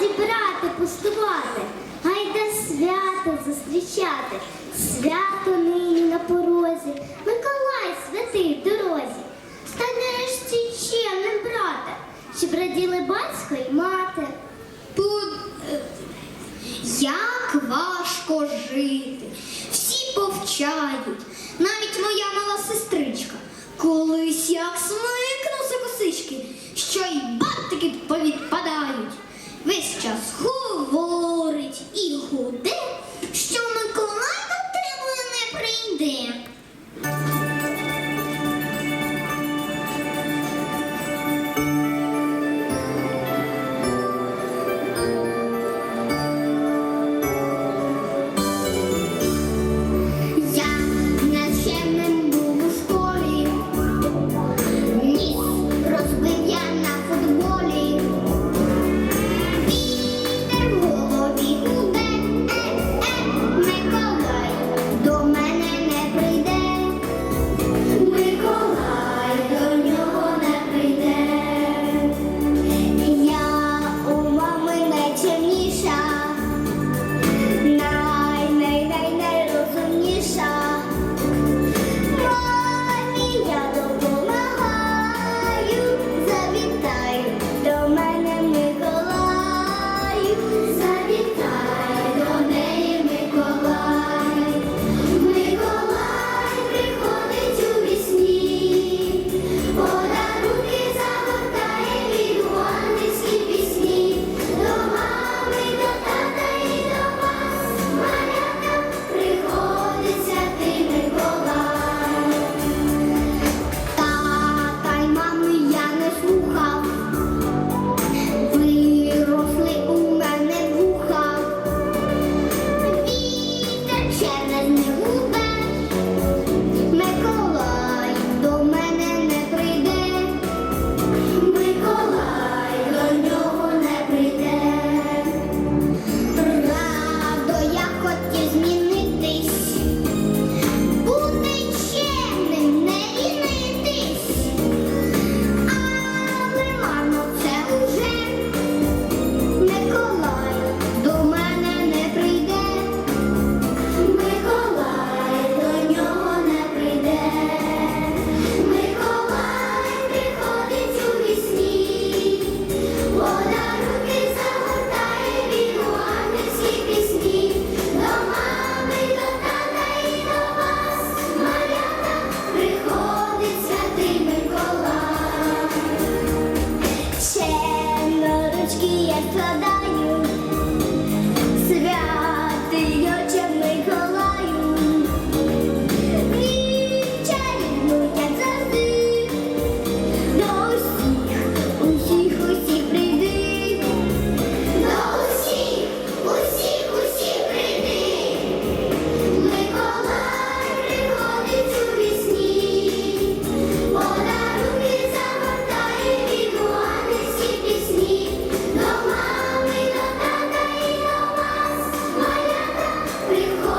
Годі, брати, пустувати, гайда свято зустрічати, свято нині на порозі, Миколай святий в дорозі, стань нарешті чемним брата, щоб раділи батько і мати. Тут е, як важко жити, всі повчають, навіть моя мала сестричка, колись як смерть. Додає you.